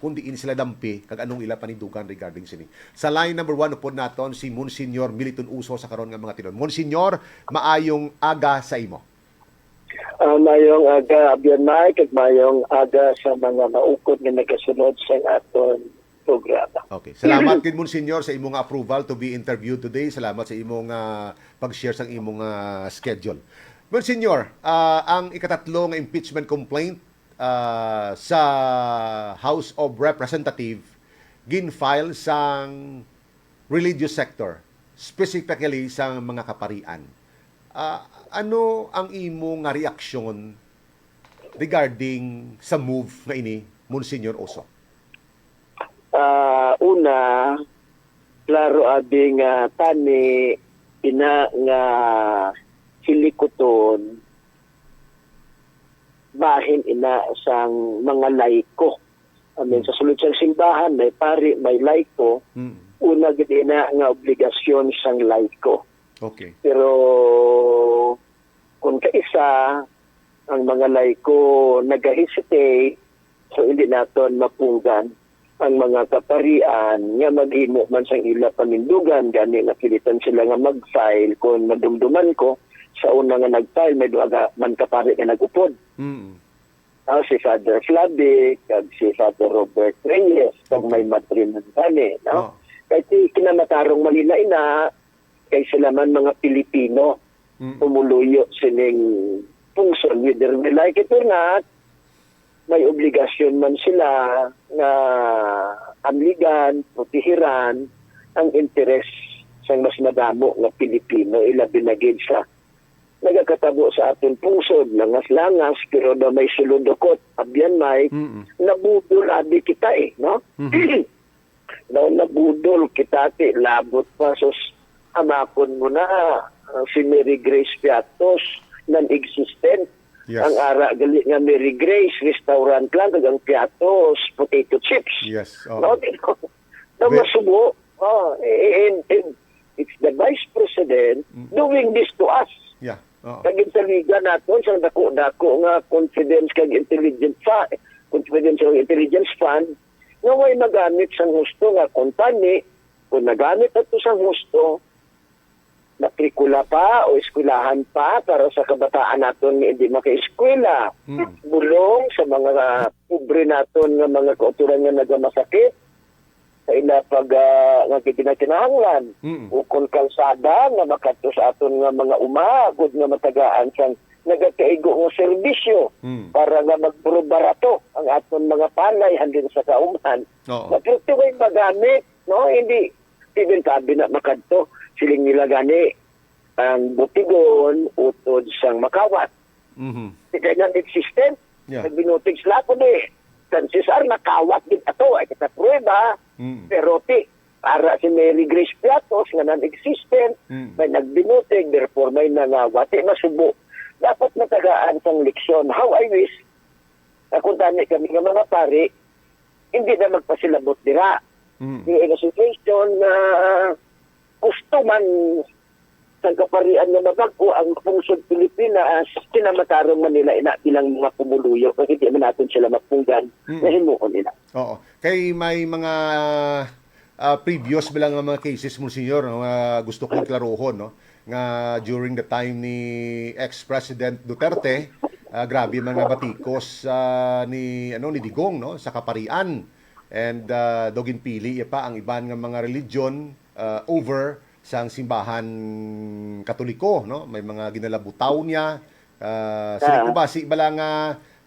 kundi in sila dampi kag anong ila panindugan regarding sini. Sa line number one upod naton si Monsignor Militon Uso sa karon nga mga tinon. Monsignor, maayong aga sa imo. Uh, mayong aga abyan Mike at mayong aga sa mga maukod nga nagasunod sa aton programa. Okay. Salamat kid Monsignor sa imong approval to be interviewed today. Salamat sa imong ah, pag-share sa imong ah, schedule. Monsignor, ah, ang ikatatlo nga impeachment complaint ah, sa House of Representative gin-file sang religious sector, specifically sa mga kaparian. Ah, ano ang imong nga reaksyon regarding sa move nga ini, Monsignor Oso? Ah, una, klaro abi nga tani ina nga silikuton bahin ina sang mga laiko. I mean, sa sulod sa simbahan, may pari, may laiko. Mm. Una gid ina nga obligasyon sang laiko. Okay. Pero kung kaisa ang mga laiko nag-hesitate, so hindi naton mapunggan ang mga kaparian nga maghimo man sang ila panindugan gani napilitan sila nga mag-file kung madumduman ko sa una nga nag-file may duha ka- man kapari nga nagupod Mm. Ah, si Father Flavic kag si Father Robert Reyes kag may matrinan kani Oh. no kay ti kinamatarong malina ina kay sila man mga Pilipino Mm. pumuluyo sining function whether they like it or not may obligasyon man sila na amligan, protehiran ang interes sa mas madamo nga Pilipino ilabi na sa nagakatabo sa aton pungsod langas-langas pero na may sulodokot abyan may Mm. nabudol abi kita eh no daw nabudol kita ti labot pa sus amakon mo na ang si Mary Grace Piatos non-existent Yes. ang ara gali nga Mary Grace restaurant lang ang Piatos potato chips Yes. Oh. no na masubo oh and, and it's the vice president Mm. doing this to us Yeah. Oh. kag inteliga naton sa dako dako nga confidence kag intelligence fa confidential intelligence fund nga way magamit sa husto nga kuntani kung nagamit ato sa husto matrikula pa o eskwelahan pa para sa kabataan naton nga hindi maka-eskwela Mm. bulong sa mga pobre naton nga mga kauturan nga nagamasakit sa ila pag uh, nga kinahanglan Mm. ukon kalsada nga makadto sa aton nga mga umagod nga matagaan sang nagakaigo nga serbisyo Mm. para nga magbarato ang aton mga palay handin sa kauman. Matuto way magamit, no? Hindi even sabi na makadto siling nila gani ang butigon utod sang makawat. Mhm. Hindi na existent. Yeah. Nagbinutig sila ko ni. San Cesar nakawat din ato ay kita prueba. Mm. Pero ti, para si Mary Grace Piatos nga non-existent, Mm. may nagbinutig, therefore may nangawati, masubo. Dapat matagaan sang leksyon. How I wish, na kung tani kami nga mga pari, hindi na magpasilabot dira. Mm. Yung situation na gusto man sa kaparian na mabago ang pungsod Pilipinas, kinamatarong man nila ina ilang mga pumuluyo kasi hindi man natin sila mapunggan Mm. na himuon nila. Oo. Kay may mga ah, previous bilang mga cases mo senyor nga gusto kong klaruhon no nga during the time ni ex-president Duterte ah, grabe mga batikos ah, ni ano ni Digong no sa kaparian and uh, dogin pili pa ang iban nga mga religion ah, over sang simbahan katoliko no? May mga ginalabutaw niya. Uh, sila ko ba? Si bala nga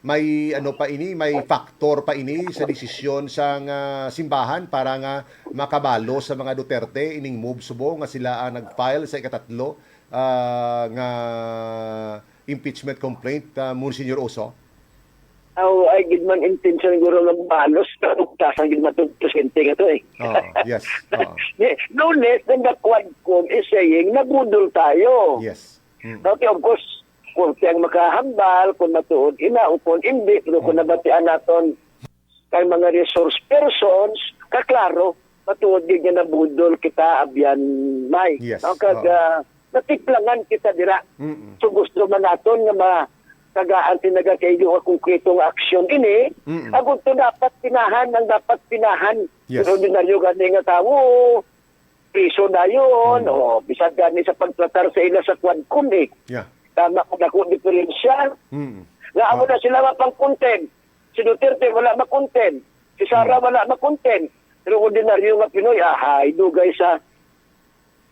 may ano pa ini, may factor pa ini sa desisyon sa nga simbahan para nga makabalo sa mga Duterte ining move subo nga sila ang nag-file sa ikatatlo ah, nga impeachment complaint uh, Monsignor Oso. Aw ay gid man intention guro ng balos na utasan gid matong presidente nga to eh. Oh, yes. Yeah, no less than the Quadcom is saying nabudol tayo. Yes. Mm. Okay, of course, kung siyang makahambal, kung matuod ina, kung hindi, pero kung nabatian naton kay mga resource persons, kaklaro, matuod din nga nabudol kita abyan Mike. Yes, No, kag oo. ah, natiplangan kita dira. Mm-mm. So gusto man naton nga ma tagaan tinaga kay nga konkretong aksyon ini Mm-mm. agud to dapat pinahan ang dapat pinahan Yes. pero ordinaryo gani nga tawo priso na yun. O bisag gani sa pagtratar sa ila sa quadcom eh. Yeah. tama ko dako diferensya Mm. nga amo na sila mapang content si Duterte wala ma-content si Sara Hmm. wala ma-content pero ordinaryo nga Pinoy ahay dugay sa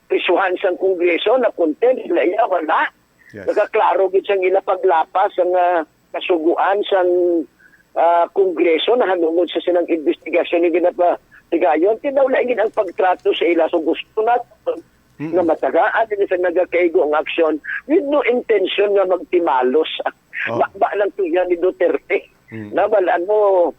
prisuhan sang kongreso na content iya wala Yes. nagaklaro gid sang ila paglapas ang ah, kasuguan sang ah, kongreso na hanungod sa silang investigasyon ni ginapa tigayon tinawla gid ang pagtrato sa ila so gusto na Mm-mm. nga matagaan din sa nagakaigo ang aksyon with no intention nga magtimalos. Oh. Bakba lang to yan ni Duterte. Mm. Nabalaan mo,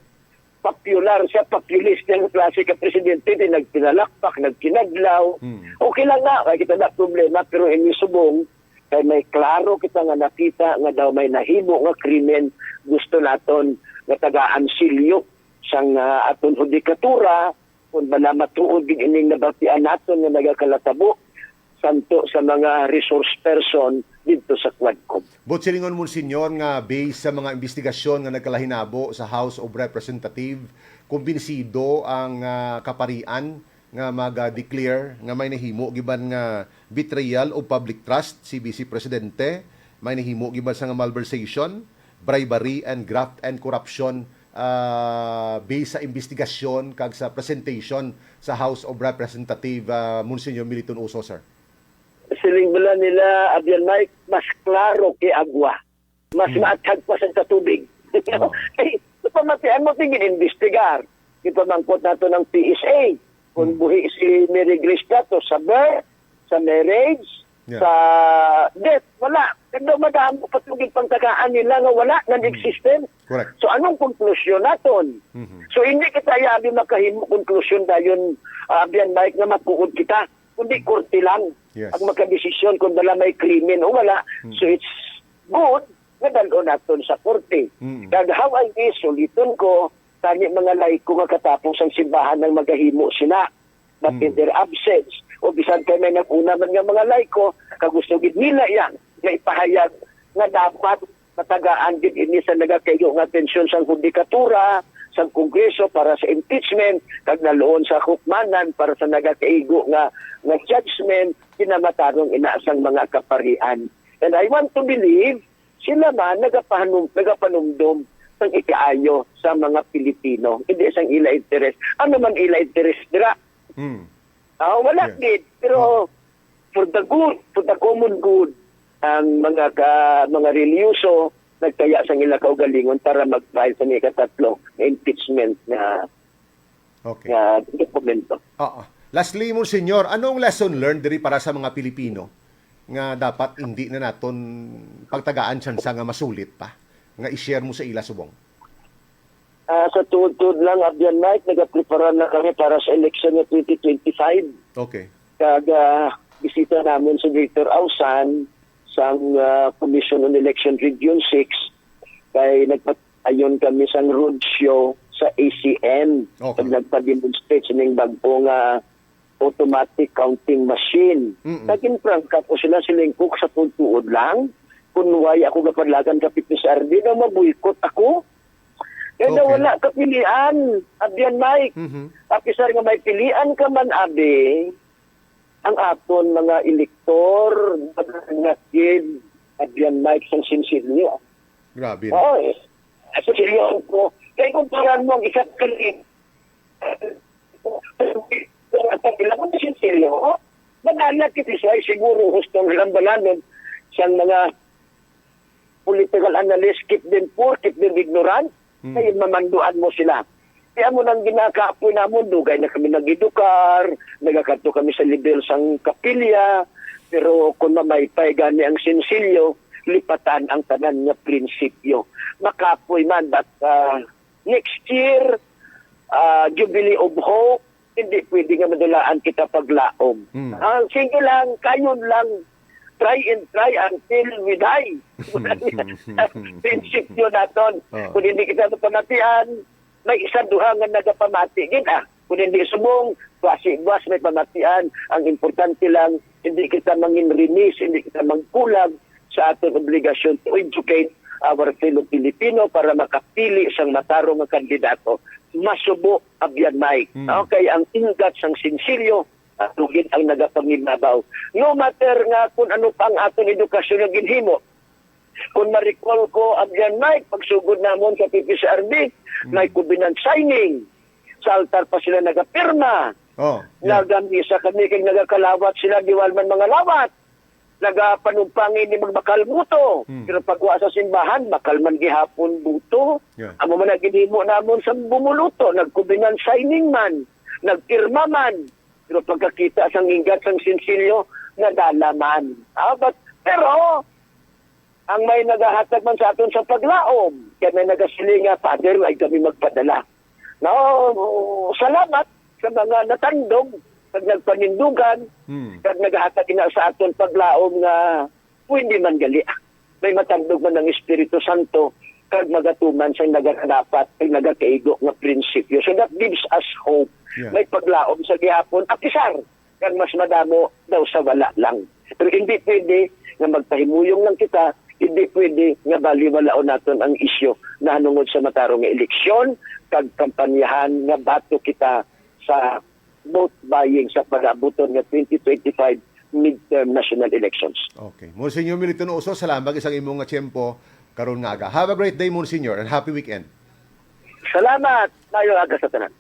popular siya, populist yung klase ka presidente, di nagpinalakpak, nagkinaglaw. Mm. Okay lang na, kaya kita na problema, pero hindi subong, kay may klaro kita nga nakita nga daw may nahimo nga krimen, gusto naton nga tagaan silyo sang uh, aton hudikatura, kung bala matuod din ining nabatian naton nga nagakalatabo, santo sa mga resource person dito sa Quadcom. Bot silingon mo senyor nga based sa mga investigasyon nga nagkalahinabo sa House of Representative kumbinsido ang ah, kaparian nga mag-declare nga may nahimo giban nga betrayal of public trust si Vice Presidente. May nahimo giban sa nga malversation bribery and graft and corruption ah, based sa investigasyon kag sa presentation sa House of Representative uh, Monsignor Militon Uso sir. Siling bala nila Abian Mike mas klaro kay agwa mas maatag pa sa tubig. Oh. eh pamatian mo tingin investigar. Ipamangkot nato ng PSA kung buhi si Mary Grace Dato sa birth sa marriage Yeah. sa death wala kaya madamo patugig pangtagaan nila nga wala non-existent correct so anong konklusyon naton Mhm. So hindi kita yabi makahimo konklusyon dayon uh, biyan Mike nga matuod kita. Kundi korte lang Yes. ang makadesisyon kung dala may krimen o wala. So it's good nga dalo naton sa korte. Mm. Kag how I wish uliton ko tani mga laiko nga katapos ang simbahan ng magahimo sila. But in their absence, o bisan kay may naguna man nga mga laiko, kagusto gid nila yan nga ipahayag nga dapat matagaan gid ini sa nagakayo nga tensyon sa hudikatura, sa kongreso para sa impeachment, kag naloon sa hukmanan para sa nagakaigo nga nga judgment kinamatarong inaasang mga kaparian. And I want to believe sila man nagapahanum nagapanumdum ng ikaayo sa mga Pilipino. Hindi isang ila interest. Ano man ila interest dira? Mm. Ah, wala Yes. gid. Pero for the good, for the common good, ang mga ka, mga reliyoso nagkaya sa ila kaugalingon para mag-file sa mga katatlo na impeachment na, okay na dokumento. Oo. Lastly mo senyor, anong lesson learned diri para sa mga Pilipino nga dapat hindi na naton pagtagaan tsansa nga masulit pa nga i-share mo sa ila subong. Ah, sa tuod-tuod lang, Abyan Mike, nagaprepara na kami para sa election ng 2025. Okay. Kag ah, bisita namin si Victor Ausan sa ah, Commission on Election Region 6 kay nagpatayon kami sa roadshow sa ACN Okay. pag nagpa-demonstrate sa ning bagong nga automatic counting machine. Mm-mm. Naging prangka ko sila silingkok sa tuod lang. Kunway ako kapadlagan kapit ni Sardi na mabuykot ako. Kaya na Okay. wala kapilian. Abyan Mike. Mhm. Apisar nga may pilian ka man abi ang aton mga elektor nga kid abyan Mike sang sinsilyo. Grabe. Oo eh. Sa silyo ko. Kaya kung parang mo ang isang kalit. Ang ilang mo sinsilyo. Madala kiti siya siguro hustong lambalanon siyang mga political analyst keep them poor, keep them ignorant. Hmm. Kaya mamanduan mo sila. Kaya mo nang ginakapoy na mo, dugay na kami nag-edukar, nagakato kami sa level sang kapilya, pero kung mamaypay gani ang sinsilyo, lipatan ang tanan nga prinsipyo. Makapoy man, but uh, next year, uh, Jubilee of Hope, hindi pwede nga madulaan kita paglaom. Hmm. Ah, sige lang, kayon lang, try and try until we die. Prinsipyo naton. Oh. Kung hindi kita pamatian, may isa duha nga nagapamati gid ah. Kung hindi subong, basi-bas may pamatian. Ang importante lang, hindi kita mangin remiss, hindi kita mangkulag sa ating obligasyon to educate our fellow Pilipino para makapili sang matarong nga kandidato masubo abyan Mike Hmm. okay ang ingat sang sinsilyo at lugid ang nagapangimabaw no matter nga kung ano pa ang aton edukasyon nga ginhimo. Kung ma-recall ko abyan Mike pagsugod namon sa PPCRB may covenant signing. Sa altar pa sila nagapirma. Oh. Yeah. nagamisa kami kay nagakalawat sila diwal man mga lawat. Nagapanumpangin ni magbakal buto Hmm. pero pagwa sa simbahan bakal man gihapon buto. Yeah. amo man ginhimo namon sa bumuluto. Nagkubinan signing man. Nagpirma man pero pagkakita sang ingat sang sinsilyo nadalaman. Ah, but, pero ang may nagahatag man sa aton sa paglaom kaya may nagasili nga father ay kami magpadala? No salamat sa mga natandog pag nagpanindugan Hmm. kag nagahatag ina sa aton paglaom nga pwede man gali may matandog man ng Espiritu Santo kag magatuman sa nagakadapat kag nagakaigo nga prinsipyo so that gives us hope Yeah. may paglaom sa gihapon akisar kag mas madamo daw sa wala lang pero hindi pwede nga magpahimuyong lang kita hindi pwede nga baliwalaon naton ang isyu na hanungod sa matarong nga eleksyon kag kampanyahan nga bato kita sa vote buying sa pag-abuton nga 2025 midterm national elections. Okay. Monsignor Milton Uso, salamat isang imong nga tiyempo karon nga aga. Have a great day, Monsignor, and happy weekend. Salamat! Mayo aga sa tanan.